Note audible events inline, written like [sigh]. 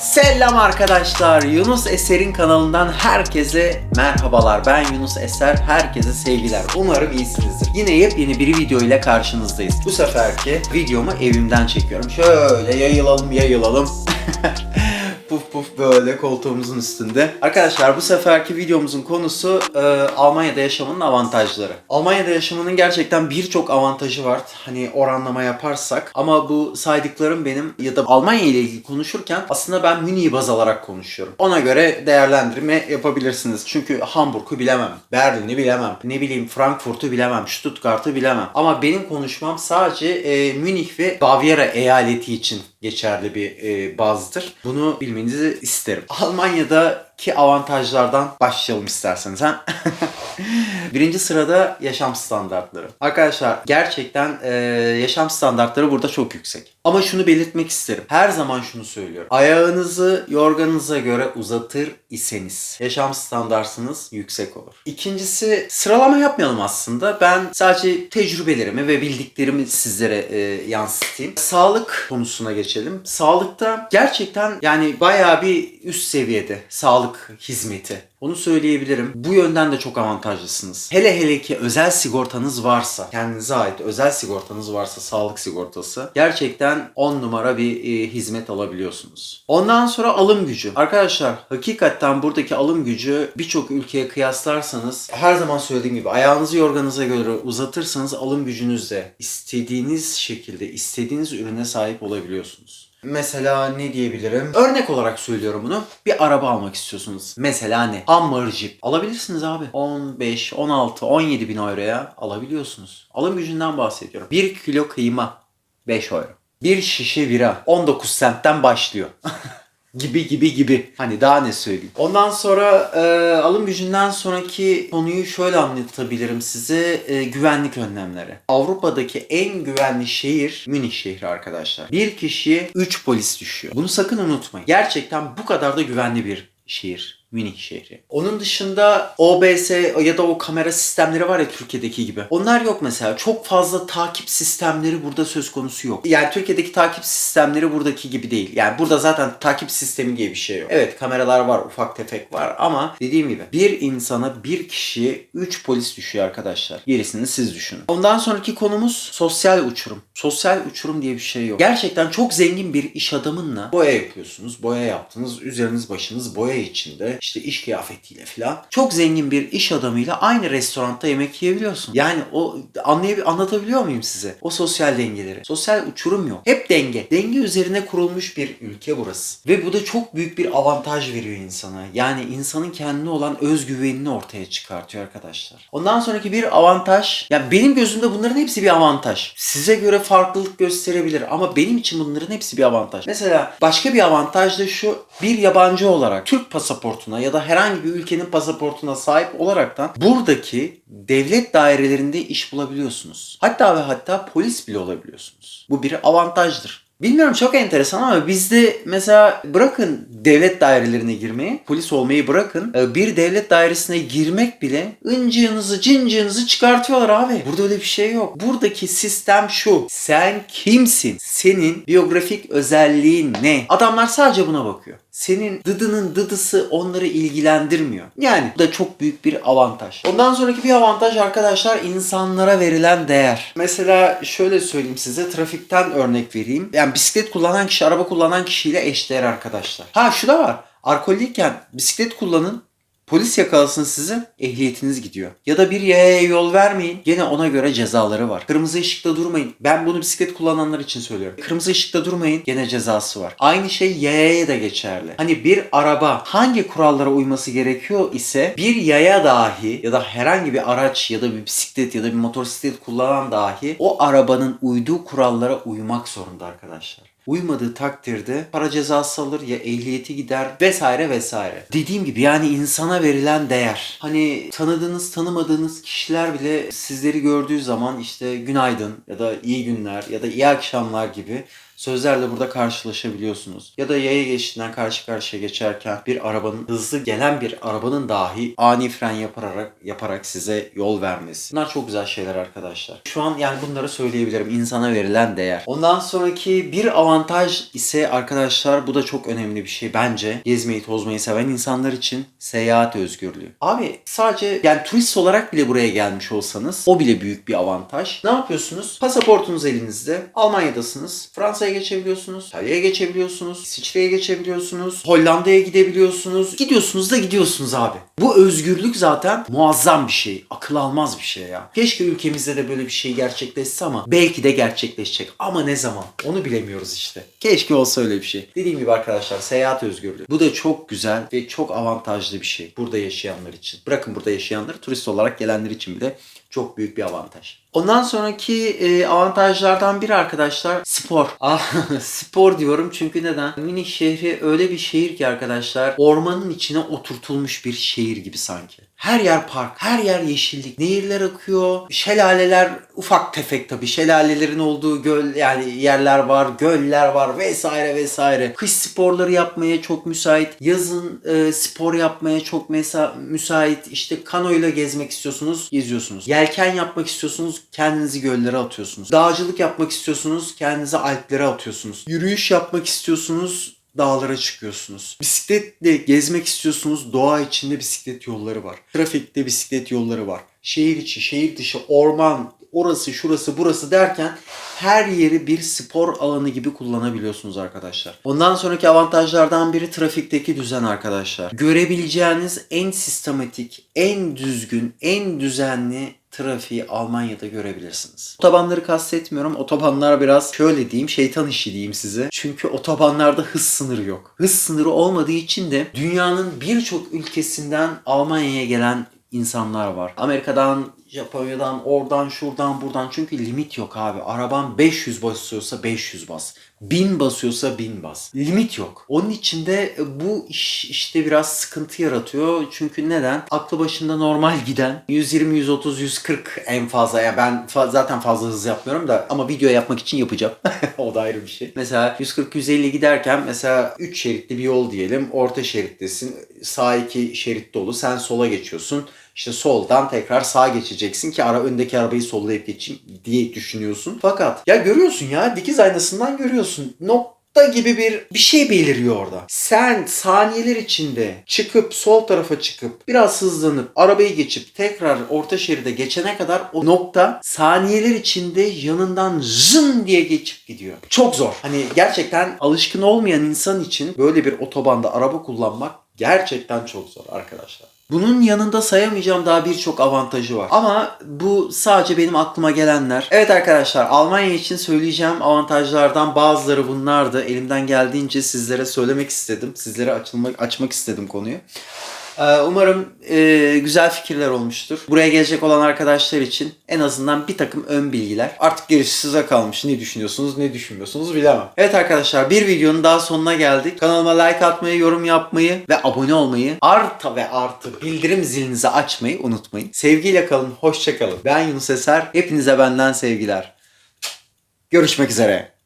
Selam arkadaşlar. Yunus Eser'in kanalından herkese merhabalar. Ben Yunus Eser. Herkese sevgiler. Umarım iyisinizdir. Yine yepyeni bir video ile karşınızdayız. Bu seferki videomu evimden çekiyorum. Şöyle yayılalım yayılalım. [laughs] puf puf böyle koltuğumuzun üstünde. Arkadaşlar bu seferki videomuzun konusu e, Almanya'da yaşamanın avantajları. Almanya'da yaşamanın gerçekten birçok avantajı var. Hani oranlama yaparsak. Ama bu saydıklarım benim ya da Almanya ile ilgili konuşurken aslında ben Münih'i baz alarak konuşuyorum. Ona göre değerlendirme yapabilirsiniz. Çünkü Hamburg'u bilemem. Berlin'i bilemem. Ne bileyim Frankfurt'u bilemem. Stuttgart'ı bilemem. Ama benim konuşmam sadece e, Münih ve Bavyera eyaleti için geçerli bir e, bazdır. Bunu bilmenizi isterim. Almanya'daki avantajlardan başlayalım isterseniz. [laughs] Birinci sırada yaşam standartları. Arkadaşlar gerçekten e, yaşam standartları burada çok yüksek. Ama şunu belirtmek isterim. Her zaman şunu söylüyorum. Ayağınızı yorganınıza göre uzatır iseniz yaşam standartınız yüksek olur. İkincisi sıralama yapmayalım aslında. Ben sadece tecrübelerimi ve bildiklerimi sizlere e, yansıtayım. Sağlık konusuna geçelim. Sağlıkta gerçekten yani bayağı bir üst seviyede sağlık hizmeti. Onu söyleyebilirim. Bu yönden de çok avantajlısınız. Hele hele ki özel sigortanız varsa, kendinize ait özel sigortanız varsa sağlık sigortası gerçekten 10 numara bir e, hizmet alabiliyorsunuz. Ondan sonra alım gücü. Arkadaşlar hakikaten buradaki alım gücü birçok ülkeye kıyaslarsanız her zaman söylediğim gibi ayağınızı yorganınıza göre uzatırsanız alım gücünüzle istediğiniz şekilde istediğiniz ürüne sahip olabiliyorsunuz. Mesela ne diyebilirim? Örnek olarak söylüyorum bunu. Bir araba almak istiyorsunuz. Mesela ne? Hummer Jeep. Alabilirsiniz abi. 15, 16, 17 bin euroya alabiliyorsunuz. Alım gücünden bahsediyorum. 1 kilo kıyma 5 euro. Bir şişe bira 19 centten başlıyor. [laughs] gibi gibi gibi. Hani daha ne söyleyeyim. Ondan sonra e, alım gücünden sonraki konuyu şöyle anlatabilirim size. E, güvenlik önlemleri. Avrupa'daki en güvenli şehir Münih şehri arkadaşlar. Bir kişiye 3 polis düşüyor. Bunu sakın unutmayın. Gerçekten bu kadar da güvenli bir şehir. Münih şehri. Onun dışında OBS ya da o kamera sistemleri var ya Türkiye'deki gibi. Onlar yok mesela. Çok fazla takip sistemleri burada söz konusu yok. Yani Türkiye'deki takip sistemleri buradaki gibi değil. Yani burada zaten takip sistemi diye bir şey yok. Evet kameralar var, ufak tefek var ama dediğim gibi bir insana bir kişiye 3 polis düşüyor arkadaşlar. Gerisini siz düşünün. Ondan sonraki konumuz sosyal uçurum. Sosyal uçurum diye bir şey yok. Gerçekten çok zengin bir iş adamınla boya yapıyorsunuz. Boya yaptınız. Üzeriniz başınız boya içinde. İşte iş kıyafetiyle falan. Çok zengin bir iş adamıyla aynı restoranda yemek yiyebiliyorsun. Yani o anlayab anlatabiliyor muyum size? O sosyal dengeleri. Sosyal uçurum yok. Hep denge. Denge üzerine kurulmuş bir ülke burası. Ve bu da çok büyük bir avantaj veriyor insana. Yani insanın kendine olan özgüvenini ortaya çıkartıyor arkadaşlar. Ondan sonraki bir avantaj. Ya benim gözümde bunların hepsi bir avantaj. Size göre farklılık gösterebilir ama benim için bunların hepsi bir avantaj. Mesela başka bir avantaj da şu. Bir yabancı olarak Türk pasaportuna ya da herhangi bir ülkenin pasaportuna sahip olaraktan buradaki devlet dairelerinde iş bulabiliyorsunuz. Hatta ve hatta polis bile olabiliyorsunuz. Bu bir avantajdır. Bilmiyorum çok enteresan ama bizde mesela bırakın devlet dairelerine girmeyi, polis olmayı bırakın. e, Bir devlet dairesine girmek bile ıncığınızı cincığınızı çıkartıyorlar abi. Burada öyle bir şey yok. Buradaki sistem şu. Sen kimsin? Senin biyografik özelliğin ne? Adamlar sadece buna bakıyor. Senin dıdının dıdısı onları ilgilendirmiyor. Yani bu da çok büyük bir avantaj. Ondan sonraki bir avantaj arkadaşlar insanlara verilen değer. Mesela şöyle söyleyeyim size trafikten örnek vereyim. Yani bisiklet kullanan kişi araba kullanan kişiyle eşdeğer arkadaşlar. Ha şu da var. Alkollüyken bisiklet kullanın. Polis yakalasın sizi, ehliyetiniz gidiyor. Ya da bir yaya yol vermeyin, gene ona göre cezaları var. Kırmızı ışıkta durmayın. Ben bunu bisiklet kullananlar için söylüyorum. Kırmızı ışıkta durmayın, gene cezası var. Aynı şey yayaya da geçerli. Hani bir araba hangi kurallara uyması gerekiyor ise bir yaya dahi ya da herhangi bir araç ya da bir bisiklet ya da bir motosiklet kullanan dahi o arabanın uyduğu kurallara uymak zorunda arkadaşlar. Uymadığı takdirde para cezası alır ya ehliyeti gider vesaire vesaire. Dediğim gibi yani insana verilen değer. Hani tanıdığınız tanımadığınız kişiler bile sizleri gördüğü zaman işte günaydın ya da iyi günler ya da iyi akşamlar gibi sözlerle burada karşılaşabiliyorsunuz. Ya da yaya geçtiğinden karşı karşıya geçerken bir arabanın hızlı gelen bir arabanın dahi ani fren yaparak yaparak size yol vermesi. Bunlar çok güzel şeyler arkadaşlar. Şu an yani bunları söyleyebilirim. insana verilen değer. Ondan sonraki bir avantaj ise arkadaşlar bu da çok önemli bir şey bence. Gezmeyi tozmayı seven insanlar için seyahat özgürlüğü. Abi sadece yani turist olarak bile buraya gelmiş olsanız o bile büyük bir avantaj. Ne yapıyorsunuz? Pasaportunuz elinizde. Almanya'dasınız. Fransa'ya geçebiliyorsunuz. İtalya'ya geçebiliyorsunuz. İsviçre'ye geçebiliyorsunuz. Hollanda'ya gidebiliyorsunuz. Gidiyorsunuz da gidiyorsunuz abi. Bu özgürlük zaten muazzam bir şey. Akıl almaz bir şey ya. Keşke ülkemizde de böyle bir şey gerçekleşse ama belki de gerçekleşecek. Ama ne zaman? Onu bilemiyoruz işte. Keşke olsa öyle bir şey. Dediğim gibi arkadaşlar seyahat özgürlüğü. Bu da çok güzel ve çok avantajlı bir şey. Burada yaşayanlar için. Bırakın burada yaşayanları turist olarak gelenler için bile çok büyük bir avantaj. Ondan sonraki e, avantajlardan biri arkadaşlar spor. [laughs] Ah, spor diyorum çünkü neden? Münih şehri öyle bir şehir ki arkadaşlar ormanın içine oturtulmuş bir şehir gibi sanki. Her yer park, her yer yeşillik, nehirler akıyor, şelaleler ufak tefek tabii şelalelerin olduğu göl yani yerler var, göller var vesaire vesaire. Kış sporları yapmaya çok müsait, yazın e, spor yapmaya çok mesa müsait. İşte kanoyla gezmek istiyorsunuz, geziyorsunuz. Yelken yapmak istiyorsunuz, kendinizi göllere atıyorsunuz. Dağcılık yapmak istiyorsunuz, kendinizi alplere atıyorsunuz. Yürüyüş yapmak istiyorsunuz, dağlara çıkıyorsunuz. Bisikletle gezmek istiyorsunuz. Doğa içinde bisiklet yolları var. Trafikte bisiklet yolları var. Şehir içi, şehir dışı, orman, orası, şurası, burası derken her yeri bir spor alanı gibi kullanabiliyorsunuz arkadaşlar. Ondan sonraki avantajlardan biri trafikteki düzen arkadaşlar. Görebileceğiniz en sistematik, en düzgün, en düzenli trafiği Almanya'da görebilirsiniz. Otobanları kastetmiyorum. Otobanlar biraz şöyle diyeyim şeytan işi diyeyim size. Çünkü otobanlarda hız sınırı yok. Hız sınırı olmadığı için de dünyanın birçok ülkesinden Almanya'ya gelen insanlar var. Amerika'dan, Japonya'dan, oradan, şuradan, buradan. Çünkü limit yok abi. Araban 500 basıyorsa 500 bas. 1000 basıyorsa 1000 bas. Limit yok. Onun için de bu iş işte biraz sıkıntı yaratıyor. Çünkü neden? Aklı başında normal giden 120, 130, 140 en fazla. Yani ben fa- zaten fazla hız yapmıyorum da ama video yapmak için yapacağım. [laughs] o da ayrı bir şey. Mesela 140-150 giderken mesela 3 şeritli bir yol diyelim. Orta şerittesin. Sağ iki şerit dolu. Sen sola geçiyorsun. İşte soldan tekrar sağa geçeceksin ki ara öndeki arabayı sollayıp geçeyim diye düşünüyorsun. Fakat ya görüyorsun ya dikiz aynasından görüyorsun. Nokta gibi bir bir şey beliriyor orada. Sen saniyeler içinde çıkıp sol tarafa çıkıp biraz hızlanıp arabayı geçip tekrar orta şeride geçene kadar o nokta saniyeler içinde yanından zın diye geçip gidiyor. Çok zor. Hani gerçekten alışkın olmayan insan için böyle bir otobanda araba kullanmak gerçekten çok zor arkadaşlar. Bunun yanında sayamayacağım daha birçok avantajı var. Ama bu sadece benim aklıma gelenler. Evet arkadaşlar Almanya için söyleyeceğim avantajlardan bazıları bunlardı. Elimden geldiğince sizlere söylemek istedim. Sizlere açılmak, açmak istedim konuyu. Ee, Umarım e, güzel fikirler olmuştur. Buraya gelecek olan arkadaşlar için en azından bir takım ön bilgiler. Artık gerisi size kalmış. Ne düşünüyorsunuz, ne düşünmüyorsunuz bilemem. Evet arkadaşlar bir videonun daha sonuna geldik. Kanalıma like atmayı, yorum yapmayı ve abone olmayı artı ve artı bildirim zilinizi açmayı unutmayın. Sevgiyle kalın, hoşça kalın. Ben Yunus Eser. Hepinize benden sevgiler. Görüşmek üzere.